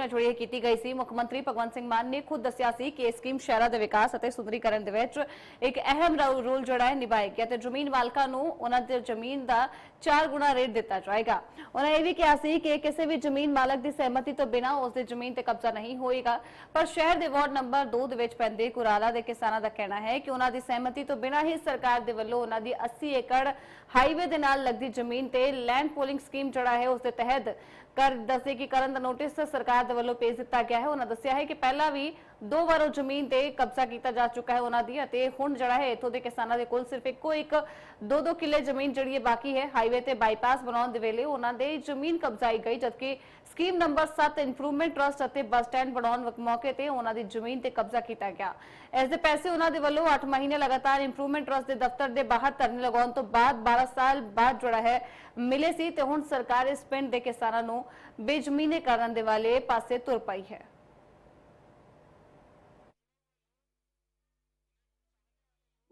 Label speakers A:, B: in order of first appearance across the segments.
A: ਘੋਸ਼ਣਾ ਜਿਹੜੀ ਹੈ ਕੀਤੀ ਗਈ ਸੀ, ਮੁੱਖ ਮੰਤਰੀ ਭਗਵੰਤ ਸਿੰਘ ਮਾਨ ਨੇ ਖੁਦ ਦੱਸਿਆ ਸੀ ਕਿ ਇਹ ਸਕੀਮ ਸ਼ਹਿਰਾਂ ਦੇ ਵਿਕਾਸ ਅਤੇ ਸੁੰਦਰੀਕਰਨ ਦੇ ਵਿੱਚ ਇੱਕ ਅਹਿਮ ਰੋਲ ਜਿਹੜਾ ਹੈ ਨਿਭਾਏਗੀ ਅਤੇ ਜ਼ਮੀਨ ਮਾਲਕਾਂ ਨੂੰ ਉਹਨਾਂ ਦੇ ਜ਼ਮੀਨ ਦਾ 4 ਗੁਣਾ ਰੇਟ ਦਿੱਤਾ ਜਾਏਗਾ। ਉਹਨਾਂ ਇਹ ਵੀ ਕਿਹਾ ਸੀ ਕਿ ਕਿਸੇ ਵੀ ਜ਼ਮੀਨ ਮਾਲਕ ਦੀ ਸਹਿਮਤੀ ਤੋਂ ਬਿਨਾਂ ਉਸ ਦੀ ਜ਼ਮੀਨ ਤੇ ਕਬਜ਼ਾ ਨਹੀਂ ਹੋਏਗਾ। ਪਰ ਸ਼ਹਿਰ ਦੇ ਵਾਰਡ ਨੰਬਰ 2 ਦੇ ਵਿੱਚ ਪੈਂਦੇ ਕੁਰਾਲਾ ਦੇ ਕਿਸਾਨਾਂ ਦਾ ਕਹਿਣਾ ਹੈ ਕਿ ਉਹਨਾਂ ਦੀ ਸਹਿਮਤੀ ਤੋਂ ਬਿਨਾਂ ਹੀ ਸਰਕਾਰ ਦੇ ਵੱਲੋਂ ਉਹਨਾਂ ਦੀ 80 ਏਕੜ ਹਾਈਵੇ ਦੇ ਨਾਲ ਲੱਗਦੀ ਜ਼ਮੀਨ ਤੇ ਲੈਂਡ ਪੋਲਿੰਗ ਸਕੀਮ ਜਿਹੜਾ ਹੈ ਉਸ ਦੇ ਤਹਿਤ ਕਰ ਦੱਸੇ ਕਿ ਕਰਨ ਦਾ ਨੋਟਿਸ ਸਰਕਾਰ ਦੇ ਵੱਲੋਂ ਭੇਜ ਦਿੱਤਾ ਗਿਆ ਹੈ। ਉਹਨਾਂ ਦੱਸਿਆ ਹੈ ਕਿ ਪਹਿਲਾਂ ਵੀ ਦੋ ਵਾਰ ਜ਼ਮੀਨ ਤੇ ਕਬਜ਼ਾ ਕੀਤਾ ਜਾ ਚੁੱਕਾ ਹੈ ਉਹਨਾਂ ਦੀ ਅਤੇ ਹੁਣ ਜਿਹੜਾ ਹੈ ਇਥੋਂ ਦੇ ਕਿਸਾਨਾਂ ਦੇ ਕੋਲ ਸਿਰਫ ਇੱਕੋ ਇੱਕ ਦੋ ਦੋ ਕਿੱਲੇ ਜ਼ਮੀਨ ਜਿਹੜੀ ਹੈ ਬਾਕੀ ਹੈ। ਹਾਈਵੇ ਤੇ ਬਾਈਪਾਸ ਬਣਾਉਣ ਦੇ ਵੇਲੇ ਉਹਨਾਂ ਦੇ ਜ਼ਮੀਨ ਕਬਜ਼ਾਈ ਗਈ, ਜਦਕਿ ਸਕੀਮ ਨੰਬਰ 7 ਇੰਪਰੂਵਮੈਂਟ ਟਰਸਟ ਅਤੇ ਬੱਸ ਸਟੈਂਡ ਬਣਾਉਣ ਮੌਕੇ ਤੇ ਉਹਨਾਂ ਦੀ ਜ਼ਮੀਨ ਤੇ ਕਬਜ਼ਾ ਕੀਤਾ ਗਿਆ। ਇਸ ਦੇ ਪੈਸੇ ਉਹਨਾਂ ਦੇ ਵੱਲੋਂ 8 ਮਹੀਨੇ ਲਗਾਤਾਰ ਇੰਪਰੂਵਮੈਂਟ ਟਰਸਟ ਦੇ ਦਫ਼ਤਰ ਦੇ ਬਾਹਰ ਧਰਨੇ ਲਗਾਉਣ ਤੋਂ ਬਾਅਦ 12 ਸਾਲ ਬਾਅਦ ਜਿਹੜਾ ਹੈ ਮਿਲੇ ਸੀ ਤੇ ਹੁਣ ਸਰਕਾਰ ਇਸ ਪਿੰਡ ਦੇ ਕਿਸਾਨਾਂ ਨੂੰ ਬੇਜ਼ਮੀਨੇ ਕਰਨ ਦੇ ਵਾਲੇ ਪਾਸੇ ਤੁਰ ਪਈ ਹੈ।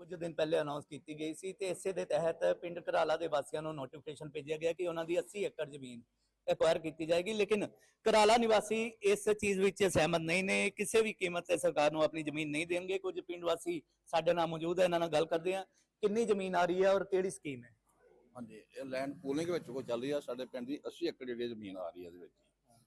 B: ਕੁਝ ਦਿਨ ਪਹਿਲੇ ਅਨਾਉਂਸ ਕੀਤੀ ਗਈ ਸੀ ਤੇ ਇਸੇ ਦੇ ਤਹਿਤ ਪਿੰਡ ਘਰਾਲਾ ਦੇ ਵਾਸੀਆਂ ਨੂੰ ਨੋਟੀਫਿਕੇਸ਼ਨ ਭੇਜਿਆ ਗਿਆ ਕਿ ਉਹਨਾਂ ਦੀ 80 ਏਕੜ ਜ਼ਮੀਨ ਐਕਵਾਇਰ ਕੀਤੀ ਜਾਏਗੀ। ਲੇਕਿਨ ਘਰਾਲਾ ਨਿਵਾਸੀ ਇਸ ਚੀਜ਼ ਵਿੱਚ ਸਹਿਮਤ ਨਹੀਂ ਨੇ। ਕਿਸੇ ਵੀ ਕੀਮਤ ਤੇ ਸਰਕਾਰ ਨੂੰ ਆਪਣੀ ਜ਼ਮੀਨ ਨਹੀਂ ਦੇਣਗੇ। ਕੁਝ ਪਿੰਡ ਵਾਸੀ ਸਾਡੇ ਨਾਲ ਮੌਜੂਦ ਹੈ, ਇਹਨਾਂ ਨਾਲ ਗੱਲ ਕਰਦੇ ਆ ਕਿੰਨੀ ਜ਼ਮੀਨ ਆ ਰਹੀ ਹੈ ਔਰ ਕਿਹੜੀ ਸਕੀਮ ਹੈ?
C: ਹਾਂਜੀ, ਇਹ ਲੈਂਡ ਪੂਲਿੰਗ ਵਿੱਚ ਕੋ ਚੱਲ ਰਹੀ ਆ ਸਾਡੇ ਪਿੰਡ ਦੀ 80 ਏਕੜ ਜਿਹੜੀ ਜ਼ਮੀਨ ਆ ਰਹੀ ਹੈ ਇਹਦੇ ਵਿੱਚ।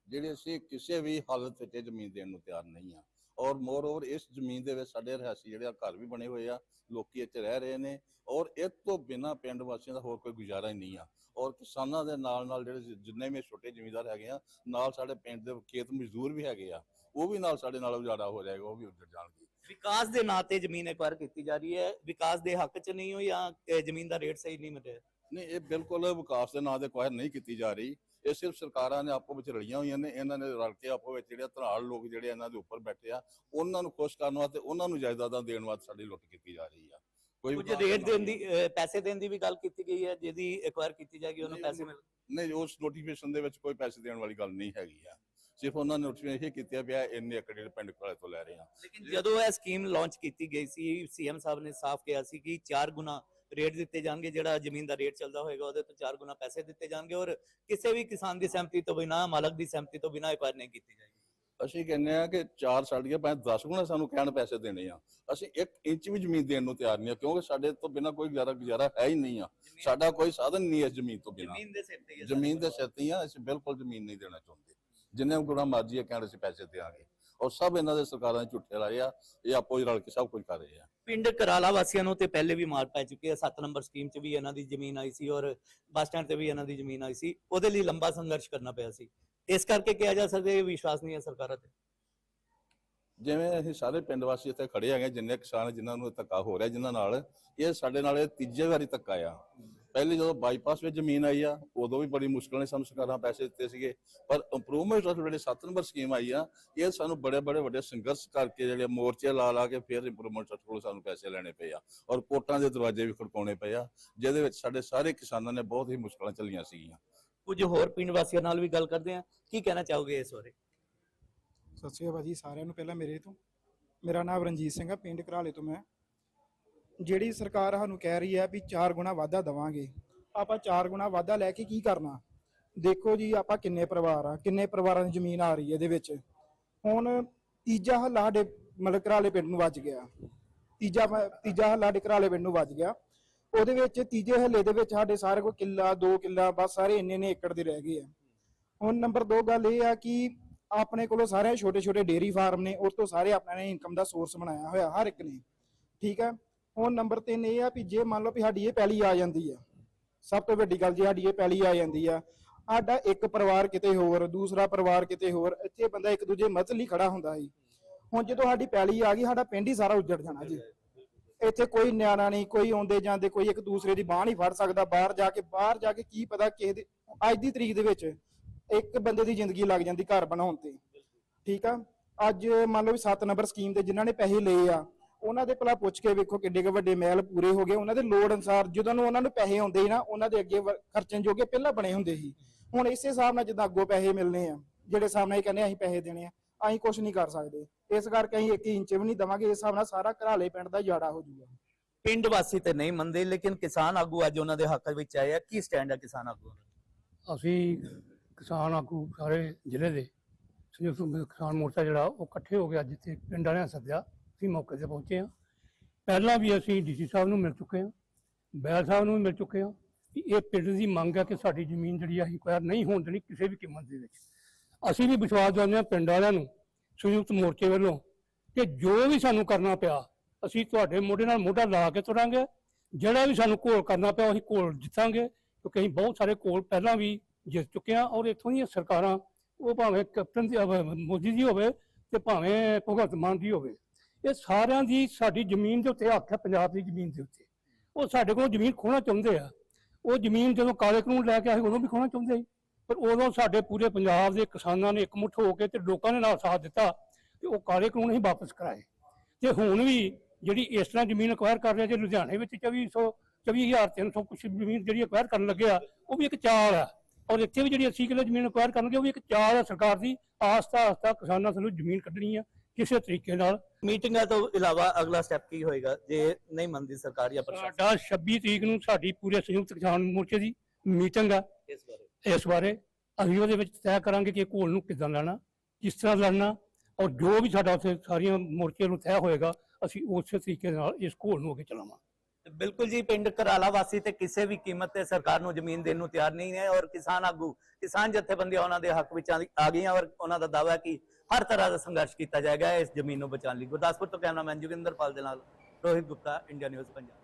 C: ਜਿਹੜੀ ਅਸੀਂ ਕਿਸੇ ਵੀ ਹਾਲਤ ਵਿੱਚ ਇਹ ਜ਼ਮੀਨ ਦੇਣ ਨੂੰ ਤਿਆਰ ਨਹੀਂ ਆ ਔਰ ਮੋਰ ਓਵਰ ਇਸ ਜ਼ਮੀਨ ਦੇ ਵਿੱਚ ਸਾਡੇ ਰਹਿਸੀ ਜਿਹੜੇ ਆ ਘਰ ਵੀ ਬਣੇ ਹੋਏ ਆ, ਲੋਕੀ ਇੱਥੇ ਰਹਿ ਰਹੇ ਨੇ ਔਰ ਇਹ ਤੋਂ ਬਿਨਾ ਪਿੰਡ ਵਾਸੀਆਂ ਦਾ ਹੋਰ ਕੋਈ ਗੁਜ਼ਾਰਾ ਹੀ ਨਹੀਂ ਆ। ਔਰ ਕਿਸਾਨਾਂ ਦੇ ਨਾਲ ਨਾਲ ਜਿਹੜੇ ਜਿੰਨੇ ਵੀ ਛੋਟੇ ਜ਼ਿਮੀਂਦਾਰ ਹੈਗੇ ਆ, ਨਾਲ ਸਾਡੇ ਪਿੰਡ ਦੇ ਖੇਤ ਮਜ਼ਦੂਰ ਵੀ ਹੈਗੇ ਆ, ਉਹ ਵੀ ਨਾਲ ਸਾਡੇ ਨਾਲ ਉਜਾੜਾ ਹੋ ਜਾਏਗਾ, ਉਹ ਵੀ ਉੱਜੜ ਜਾਣਗੇ।
B: ਵਿਕਾਸ ਦੇ ਨਾਂ ਤੇ ਜ਼ਮੀਨ ਐਕਵਾਇਰ ਕੀਤੀ ਜਾ ਰਹੀ ਹੈ, ਵਿਕਾਸ ਦੇ ਹੱਕ 'ਚ ਨਹੀਂ ਹੋ ਜਾਂ ਜ਼ਮੀਨ ਦਾ ਰੇਟ ਸਹੀ ਨਹੀਂ ਮਿਲਿਆ?
C: ਨਹੀਂ ਇਹ ਬਿਲਕੁਲ ਵਿਕਾਸ ਦੇ ਨਾਂ ਤੇ ਕੁਆਇਰ ਨਹੀਂ ਕੀਤੀ ਜਾ ਰਹੀ। ਇਹ ਸਿਰਫ ਸਰਕਾਰਾਂ ਨੇ ਆਪੋ ਵਿੱਚ ਰਲੀਆਂ ਹੋਈਆਂ ਨੇ ਇਹਨਾਂ ਨੇ ਰਲ ਕੇ ਆਪੋ ਵਿੱਚ ਜਿਹੜੇ ਧਨਾਲ ਲੋਕ ਜਿਹੜੇ ਇਹਨਾਂ ਦੇ ਉੱਪਰ ਬੈਠੇ ਆ ਉਹਨਾਂ ਨੂੰ ਖੁਸ਼ ਕਰਨ ਵਾਸਤੇ ਉਹਨਾਂ ਨੂੰ ਜਾਇਦਾਦਾਂ ਦੇਣ ਵਾਸਤੇ ਸਾਡੀ ਲੁੱਟ ਕੀਤੀ ਜਾ ਰਹੀ ਆ। ਕੋਈ
B: ਕੁਝ ਰੇਟ ਦੇਣ। ਦੀ ਪੈਸੇ ਦੇਣ ਦੀ ਵੀ ਗੱਲ ਕੀਤੀ ਗਈ ਹੈ ਜਿਹਦੀ ਐਕਵਾਇਰ ਕੀਤੀ ਜਾਏਗੀ ਉਹਨੂੰ ਪੈਸੇ ਮਿਲ
C: ਨਹੀਂ ਉਸ ਨੋਟੀਫਿਕੇਸ਼ਨ ਦੇ ਵਿੱਚ ਕੋਈ ਪੈਸੇ ਦੇਣ ਵਾਲੀ ਗੱਲ ਨਹੀਂ ਹੈਗੀ ਆ। ਸਿਰਫ ਉਹਨਾਂ ਨੇ ਨੋਟੀਫਿਕੇਸ਼ਨ ਇਹ ਕੀਤਾ ਪਿਆ ਇੰਨੇ ਜਿਹੜੇ ਪਿੰਡ ਕੋਲੇ ਤੋਂ ਲੈ ਰਹੇ ਆ।
B: ਲੇਕਿਨ ਜਦੋਂ ਇਹ ਸਕੀਮ ਲਾਂਚ ਕੀਤੀ ਗਈ ਸੀ ਸੀਐਮ ਸਾਹਿਬ ਨੇ ਸਾਫ਼ ਕਿਹਾ ਸੀ ਕਿ 4 ਗੁਣਾ ਰੇਟ ਦਿੱਤੇ ਜਾਣਗੇ ਜਿਹੜਾ ਜ਼ਮੀਨ ਦਾ ਰੇਟ ਚੱਲਦਾ ਹੋਏਗਾ ਉਹਦੇ ਤੋਂ 4 ਗੁਣਾ ਪੈਸੇ ਦਿੱਤੇ ਜਾਣਗੇ ਔਰ ਕਿਸੇ ਵੀ ਕਿਸਾਨ ਦੀ ਸਹਿਮਤੀ ਤੋਂ ਬਿਨਾ ਮਾਲਕ ਦੀ ਸਹਿਮਤੀ ਤੋਂ ਬਿਨਾ ਐਕਵਾਇਰ ਨਹੀਂ ਕੀਤੀ ਜਾਏਗੀ।
C: ਅਸੀਂ ਕਹਿੰਦੇ ਆ ਕਿ 4 ਛੱਡ ਕੇ ਭਾਵੇਂ 10 ਗੁਣਾ ਸਾਨੂੰ ਕਹਿਣ ਪੈਸੇ ਦੇਣੇ ਆ। ਅਸੀਂ 1 ਇੰਚ ਵੀ ਜ਼ਮੀਨ ਦੇਣ ਨੂੰ ਤਿਆਰ ਨਹੀਂ ਆ ਕਿਉਂਕਿ ਸਾਡੇ ਤੋਂ ਬਿਨਾ ਕੋਈ ਗੁਜ਼ਾਰਾ ਗੁਜ਼ਾਰਾ ਹੈ ਹੀ ਨਹੀਂ ਆ। ਸਾਡਾ ਕੋਈ ਸਾਧਨ ਨਹੀਂ ਹੈ ਇਸ ਜ਼ਮੀਨ ਤੋਂ ਬਿਨਾ।
B: ਜ਼ਮੀਨ ਦੇ ਸਿਰ ਤੇ
C: ਜ਼ਮੀਨ ਦੇ ਸਿਰ ਤੇ ਆ ਅਸੀਂ ਬਿਲਕੁਲ ਜ਼ਮੀਨ ਨਹੀਂ ਦੇਣਾ ਚਾਹੁੰਦੇ। ਜਿੰਨੇ ਗੁਣਾ ਮਰਜ਼ੀ ਹੈ ਕਹਿਣ ਅਸੀਂ ਪੈਸੇ ਦੇਾਂਗੇ ਔਰ ਸਭ ਇਹਨਾਂ ਦੇ ਸਰਕਾਰਾਂ ਦੇ ਝੁੱਠੇ ਲਾਏ ਆ ਇਹ ਆਪੋ ਹੀ ਰਲ ਕੇ ਸਭ ਕੁਝ ਕਰ ਰਹੇ ਆ।
B: ਪਿੰਡ ਕਰਾਲਾ ਵਾਸੀਆਂ ਨੂੰ ਤੇ ਪਹਿਲੇ ਵੀ ਮਾਰ ਪੈ ਚੁੱਕੀ ਹੈ 7 ਨੰਬਰ ਸਕੀਮ 'ਚ ਵੀ ਇਹਨਾਂ ਦੀ ਜ਼ਮੀਨ ਆਈ ਸੀ ਔਰ ਬੱਸ ਸਟੈਂਡ ਤੇ ਵੀ ਇਹਨਾਂ ਦੀ ਜ਼ਮੀਨ ਆਈ ਸੀ ਉਹਦੇ ਲਈ ਲੰਬਾ ਸੰਘਰਸ਼ ਕਰਨਾ ਪਿਆ ਸੀ। ਇਸ ਕਰਕੇ ਕਿਹਾ ਜਾ ਸਕਦਾ ਇਹ ਵਿਸ਼ਵਾਸ ਨਹੀਂ ਹੈ ਸਰਕਾਰਾਂ ਤੇ।
C: ਜਿਵੇਂ ਅਸੀਂ ਸਾਰੇ ਪਿੰਡ ਵਾਸੀ ਇੱਥੇ ਖੜੇ ਹੈਗੇ ਜਿੰਨੇ ਕਿਸਾਨ ਜਿਨ੍ਹਾਂ ਨੂੰ ਧੱਕਾ ਹੋ ਰਿਹਾ ਜਿਨ੍ਹਾਂ ਨਾਲ ਇਹ ਸਾਡੇ ਨਾਲ ਇਹ ਤੀਜੇ ਵਾਰੀ ਧੱਕਾ ਆ। ਪਹਿਲੇ ਜਦੋਂ ਬਾਈਪਾਸ ਵਿੱਚ ਜ਼ਮੀਨ ਆਈ ਆ ਉਦੋਂ ਵੀ ਬੜੀ ਮੁਸ਼ਕਲ ਨੇ ਸਾਨੂੰ ਸਰਕਾਰਾਂ ਪੈਸੇ ਦਿੱਤੇ ਸੀਗੇ। ਪਰ ਇੰਪਰੂਵਮੈਂਟ ਆਫ ਜਿਹੜੇ 7 ਨੰਬਰ ਸਕੀਮ ਆਈ ਆ ਇਹ ਸਾਨੂੰ ਬੜੇ ਬੜੇ ਵੱਡੇ ਸੰਘਰਸ਼ ਕਰਕੇ ਜਿਹੜੇ ਮੋਰਚੇ ਲਾ ਲਾ ਕੇ ਫਿਰ ਇੰਪਰੂਵਮੈਂਟ ਕੋਲ ਸਾਨੂੰ ਪੈਸੇ ਲੈਣੇ ਪਏ ਆ ਔਰ ਕੋਰਟਾਂ ਦੇ ਦਰਵਾਜ਼ੇ ਵੀ ਖੜਕਾਉਣੇ ਪਏ ਆ ਜਿਹਦੇ ਵਿੱਚ ਸਾਡੇ ਸਾਰੇ ਕਿਸਾਨਾਂ ਨੇ ਬਹੁਤ ਹੀ ਮੁਸ਼ਕਲਾਂ ਚੱਲੀਆਂ ਸੀਗੀਆਂ।
B: ਕੁਝ ਹੋਰ ਪਿੰਡ ਵਾਸੀਆਂ ਨਾਲ ਵੀ ਗੱਲ ਕਰਦੇ ਆ ਕੀ ਕਹਿਣਾ ਚਾਹੋਗੇ ਇਸ ਬਾਰੇ?
D: ਸਤਿ ਸ਼੍ਰੀ ਅਕਾਲ ਜੀ ਸਾਰਿਆਂ ਨੂੰ ਪਹਿਲਾਂ ਮੇਰੇ ਤੋਂ। ਮੇਰਾ ਨਾਮ ਰਣਜੀਤ ਸਿੰਘ ਹੈ ਪਿੰਡ ਘਰਾਲੇ ਤੋਂ ਮੈਂ। ਜਿਹੜੀ ਸਰਕਾਰ ਸਾਨੂੰ ਕਹਿ ਰਹੀ ਹੈ ਵੀ 4 ਗੁਣਾ ਵਾਧਾ ਦਵਾਂਗੇ, ਆਪਾਂ 4 ਗੁਣਾ ਵਾਧਾ ਲੈ ਕੇ ਕੀ ਕਰਨਾ? ਦੇਖੋ ਜੀ, ਆਪਾਂ ਕਿੰਨੇ ਪਰਿਵਾਰ ਆ, ਕਿੰਨੇ ਪਰਿਵਾਰਾਂ ਦੀ ਜ਼ਮੀਨ ਆ ਰਹੀ ਹੈ ਇਹਦੇ ਵਿੱਚ। ਹੁਣ ਤੀਜਾ ਹੱਲਾ ਸਾਡੇ ਮਤਲਬ ਘਰਾਲੇ ਪਿੰਡ ਨੂੰ ਵੱਜ ਗਿਆ। ਤੀਜਾ ਤੀਜਾ ਹੱਲਾ ਸਾਡੇ ਘਰਾਲੇ ਪਿੰਡ ਨੂੰ ਵੱਜ ਗਿਆ। ਉਹਦੇ ਵਿੱਚ ਤੀਜੇ ਹੱਲੇ ਦੇ ਵਿੱਚ ਸਾਡੇ ਸਾਰੇ ਕੋਲ ਕਿੱਲਾ, ਦੋ ਕਿੱਲਾ, ਬਸ ਸਾਰੇ ਇੰਨੇ ਨੇ ਏਕੜ ਦੇ ਰਹਿ ਗਏ ਆ। ਹੁਣ ਨੰਬਰ 2 ਗੱਲ ਇਹ ਆ ਕਿ ਆਪਣੇ ਕੋਲੋਂ ਸਾਰੇ ਛੋਟੇ ਛੋਟੇ ਡੇਰੀ ਫਾਰਮ ਨੇ ਉਸ ਤੋਂ ਸਾਰੇ ਆਪਣੇ ਨੇ ਇਨਕਮ ਦਾ ਸੋਰਸ ਬਣਾਇਆ ਹੋਇਆ ਹਰ ਇੱਕ ਨੇ। ਠੀਕ ਹੈ? ਹੁਣ ਨੰਬਰ 3 ਇਹ ਆ ਵੀ ਜੇ ਮੰਨ ਲਓ ਵੀ ਸਾਡੀ ਇਹ ਪਹਿਲੀ ਆ ਜਾਂਦੀ ਆ, ਸਭ ਤੋਂ ਵੱਡੀ ਗੱਲ ਜੇ ਸਾਡੀ ਇਹ ਪਹਿਲੀ ਆ ਜਾਂਦੀ ਆ, ਸਾਡਾ ਇੱਕ ਪਰਿਵਾਰ ਕਿਤੇ ਹੋਰ, ਦੂਸਰਾ ਪਰਿਵਾਰ ਕਿਤੇ ਹੋਰ, ਇੱਥੇ ਬੰਦਾ ਇੱਕ ਦੂਜੇ ਮਦਦ ਲਈ ਖੜਾ ਹੁੰਦਾ ਸੀ। ਹੁਣ ਜਦੋਂ ਸਾਡੀ ਪਹਿਲੀ ਆ ਗਈ, ਸਾਡਾ ਪਿੰਡ ਹੀ ਸਾਰਾ ਉੱਜੜ ਜਾਣਾ ਜੀ। ਇੱਥੇ ਕੋਈ ਨਿਆਣਾ ਨਹੀਂ, ਕੋਈ ਆਉਂਦੇ ਜਾਂਦੇ, ਕੋਈ ਇੱਕ ਦੂਸਰੇ ਦੀ ਬਾਹ ਨਹੀਂ ਫੜ ਸਕਦਾ, ਬਾਹਰ ਜਾ ਕੇ, ਬਾਹਰ ਜਾ ਕੇ ਕੀ ਪਤਾ ਕਿਸੇ ਦੇ, ਅੱਜ ਦੀ ਤਰੀਕ ਦੇ ਵਿੱਚ ਇੱਕ ਬੰਦੇ ਦੀ ਜ਼ਿੰਦਗੀ ਲੱਗ ਜਾਂਦੀ ਘਰ ਬਣਾਉਣ ਤੇ। ਠੀਕ ਆ? ਅੱਜ ਮੰਨ ਲਓ ਵੀ 7 ਨੰਬਰ ਸਕੀਮ ਤੇ ਜਿਨ੍ਹਾਂ ਨੇ ਪੈਸੇ ਲਏ ਆ ਉਹਨਾਂ ਦੇ ਭਲਾ ਪੁੱਛ ਕੇ ਵੇਖੋ ਕਿੱਡੇ ਕੁ ਵੱਡੇ ਮਹਿਲ ਪੂਰੇ ਹੋ ਗਏ ਉਹਨਾਂ ਦੇ ਲੋੜ ਅਨਸਾਰ ਜਦੋਂ ਨੂੰ ਉਹਨਾਂ ਨੂੰ ਪੈਸੇ ਆਉਂਦੇ ਸੀ ਨਾ ਉਹਨਾਂ ਦੇ ਅੱਗੇ ਵ- ਖਰਚਣ ਜੋਗੇ ਪਹਿਲਾਂ ਬਣੇ ਹੁੰਦੇ ਸੀ। ਹੁਣ ਇਸੇ ਹਿਸਾਬ ਨਾਲ ਜਿੱਦਾਂ ਅੱਗੋਂ ਪੈਸੇ ਮਿਲਨੇ ਆ ਜਿਹੜੇ ਸਾਹਮਣੇ ਹੀ ਕਹਿੰਦੇ ਅਸੀਂ ਪੈਸੇ ਦੇਣੇ ਆ ਅਸੀਂ ਕੁਝ ਨਹੀਂ ਕਰ ਸਕਦੇ। ਇਸ ਕਰਕੇ ਅਸੀਂ 1 ਇੰਚ ਵੀ ਨਹੀਂ ਦਵਾਂਗੇ ਇਸ ਹਿਸਾਬ ਨਾਲ ਸਾਰਾ ਘਰਾਲੇ ਪਿੰਡ ਦਾ ਜਾੜਾ ਹੋ ਜਾਊਗਾ।
B: ਪਿੰਡ ਵਾਸੀ ਤੇ ਨਹੀਂ ਮੰਨਦੇ ਲੇਕਿਨ ਕਿਸਾਨ ਆਗੂ ਅੱਜ ਉਹਨਾਂ ਦੇ ਹੱਕ ਵਿੱਚ ਆਏ ਆ। ਕੀ ਸਟੈਂਡ ਹੈ ਕਿਸਾਨ ਆਗੂ ਦਾ?
E: ਅਸੀਂ ਕਿਸਾਨ ਆਗੂ ਸਾਰੇ ਜ਼ਿਲ੍ਹੇ ਦੇ ਸੰਯੁਕਤ ਕਿਸਾਨ ਮੋਰਚਾ ਜਿਹੜਾ ਉਹ ਇਕੱਠੇ ਹੋ ਅੱਜ ਇੱਥੇ ਪਿੰਡ ਵਾਲਿਆਂ ਨੇ ਸੱਦਿਆ। ਅਸੀਂ ਮੌਕੇ ਤੇ ਪਹੁੰਚੇ ਹਾਂ। ਪਹਿਲਾਂ ਵੀ ਅਸੀਂ ਡੀਸੀ ਸਾਹਿਬ ਨੂੰ ਮਿਲ ਚੁੱਕੇ ਹਾਂ, ਬੈਲ ਸਾਹਿਬ ਨੂੰ ਵੀ ਮਿਲ ਚੁੱਕੇ ਹਾਂ ਕਿ ਇਹ ਪਿੰਡ ਦੀ ਮੰਗ ਹੈ ਕਿ ਸਾਡੀ ਜ਼ਮੀਨ ਜਿਹੜੀ ਆ ਅਸੀਂ ਨਹੀਂ ਹੋਣ ਦੇਣੀ ਕਿਸੇ ਵੀ ਕੀਮਤ ਦੇ ਵਿੱਚ। ਅਸੀਂ ਵੀ ਵਿਸ਼ਵਾਸ ਦਿਵਾਉਂਦੇ ਹਾਂ ਪਿੰਡ ਵਾਲਿਆਂ ਨੂੰ, ਸੰਯੁਕਤ ਮੋਰਚੇ ਵੱਲੋਂ ਕਿ ਜੋ ਵੀ ਸਾਨੂੰ ਕਰਨਾ ਪਿਆ, ਅਸੀਂ ਤੁਹਾਡੇ ਮੋਢੇ ਨਾਲ ਮੋਢਾ ਲਾ ਕੇ ਤੁਰਾਂਗੇ। ਜਿਹੜਾ ਵੀ ਸਾਨੂੰ ਘੋਲ ਕਰਨਾ ਪਿਆ, ਅਸੀਂ ਘੋਲ ਜਿੱਤਾਂਗੇ, ਕਿਉਂਕਿ ਅਸੀਂ ਬਹੁਤ ਸਾਰੇ ਘੋਲ ਪਹਿਲਾਂ ਵੀ ਜਿੱਤ ਚੁੱਕੇ ਹਾਂ ਔਰ ਇੱਥੋਂ ਦੀਆਂ ਸਰਕਾਰਾਂ, ਉਹ ਭਾਵੇਂ ਕੈਪਟਨ ਦੀ ਮੋਦੀ ਦੀ ਹੋਵੇ ਤੇ ਭਾਵੇਂ ਭਗਵੰਤ ਮਾਨ ਜੀ ਹੋਵੇ ਇਹ ਸਾਰਿਆਂ ਦੀ ਸਾਡੀ ਜ਼ਮੀਨ ਦੇ ਉੱਤੇ ਹੱਕ ਹੈ, ਪੰਜਾਬ ਦੀ ਜ਼ਮੀਨ ਦੇ ਉੱਤੇ। ਉਹ ਸਾਡੇ ਕੋਲੋਂ ਜ਼ਮੀਨ ਖੋਣਾ ਚਾਹੁੰਦੇ ਆ। ਉਹ ਜ਼ਮੀਨ ਜਦੋਂ ਕਾਲੇ ਕਾਨੂੰਨ ਲੈ ਕੇ ਆਏ, ਉਦੋਂ ਵੀ ਖੋਣਾ ਚਾਹੁੰਦੇ ਸੀ। ਪਰ ਉਦੋਂ ਸਾਡੇ ਪੂਰੇ ਪੰਜਾਬ ਦੇ ਕਿਸਾਨਾਂ ਨੇ ਇਕਮੁੱਠ ਹੋ ਕੇ ਤੇ ਲੋਕਾਂ ਨੇ ਨਾਲ ਸਾਥ ਦਿੱਤਾ ਕਿ ਉਹ ਕਾਲੇ ਕਾਨੂੰਨ ਹੀ ਵਾਪਸ ਕਰਾਏ। ਤੇ ਹੁਣ ਵੀ ਜਿਹੜੀ ਇਸ ਤਰ੍ਹਾਂ ਜ਼ਮੀਨ ਅਕਵਾਇਰ ਕਰ ਰਿਹਾ ਜੇ ਲੁਧਿਆਣੇ ਵਿੱਚ 2400 24300 ਕੁਛ ਜ਼ਮੀਨ ਜਿਹੜੀ ਅਕਵਾਇਰ ਕਰਨ ਲੱਗਿਆ ਉਹ ਵੀ ਇੱਕ ਚਾਲ ਆ। ਔਰ ਇੱਥੇ ਵੀ ਜਿਹੜੀ 80 ਕਿਲੋ ਜ਼ਮੀਨ ਅਕਵਾਇਰ ਕਰਨਗੇ ਉਹ ਵੀ ਇੱਕ ਚਾਲ ਹੈ ਸਰਕਾਰ ਦੀ। ਆਸਤਾ ਆਸਤਾ ਕਿਸਾਨਾਂ ਸਾਨੂੰ ਜ਼ਮੀਨ ਕੱਢਣੀ ਆ। ਕਿਸੇ ਤਰੀਕੇ ਨਾਲ।
B: ਮੀਟਿੰਗਾਂ ਤੋਂ ਇਲਾਵਾ ਅਗਲਾ ਸਟੈਪ ਕੀ ਹੋਏਗਾ? ਜੇ ਨਹੀਂ ਮੰਨਦੀ ਸਰਕਾਰ ਜਾਂ ਪ੍ਰਸ਼ਾਸਨ?
E: ਸਾਡਾ 26 ਤਰੀਕ ਨੂੰ ਸਾਡੀ ਪੂਰੇ ਸੰਯੁਕਤ ਕਿਸਾਨ ਮੋਰਚੇ ਦੀ ਮੀਟਿੰਗ ਆ।
B: ਇਸ ਬਾਰੇ?
E: ਇਸ ਬਾਰੇ ਅਸੀਂ ਉਹਦੇ ਵਿੱਚ ਤੈਅ ਕਰਾਂਗੇ ਕਿ ਘੋਲ ਨੂੰ ਕਿੱਦਾਂ ਲੈਣਾ ਕਿਸ ਤਰ੍ਹਾਂ ਲੜਨਾ ਔਰ ਜੋ ਵੀ ਸਾਡਾ ਉੱਥੇ ਸਾਰੀਆਂ ਮੋਰਚੇ ਨੂੰ ਤੈਅ ਹੋਏਗਾ ਅਸੀਂ ਉਸੇ ਤਰੀਕੇ ਨਾਲ ਇਸ ਘੋਲ ਨੂੰ ਅੱਗੇ ਚਲਾਵਾਂਗੇ।
B: ਬਿਲਕੁਲ ਜੀ, ਪਿੰਡ ਕਰਾਲਾ ਵਾਸੀ ਤੇ ਕਿਸੇ ਵੀ ਕੀਮਤ ਤੇ ਸਰਕਾਰ ਨੂੰ ਜ਼ਮੀਨ ਦੇਣ ਨੂੰ ਤਿਆਰ ਨਹੀਂ ਹੈ ਔਰ ਕਿਸਾਨ ਆਗੂ, ਕਿਸਾਨ ਜਥੇਬੰਦੀਆਂ ਉਹਨਾਂ ਦੇ ਹੱਕ ਵਿੱਚ ਆ ਗਈਆਂ ਔਰ ਉਹਨਾਂ ਦਾ ਦਾਅਵਾ ਹੈ ਕਿ ਹਰ ਤਰ੍ਹਾਂ ਦਾ ਸੰਘਰਸ਼ ਕੀਤਾ ਜਾਏਗਾ ਇਸ ਜ਼ਮੀਨ ਨੂੰ ਬਚਾਉਣ ਲਈ। ਗੁਰਦਾਸਪੁਰ ਤੋਂ ਕੈਮਰਾਮੈਨ ਜੋਗਿੰਦਰ ਪਾਲ ਦੇ ਨਾਲ ਰੋਹਿਤ ਗੁਪਤਾ, ਇੰਡੀਆ ਨਿਊਜ਼, ਪੰਜਾਬ।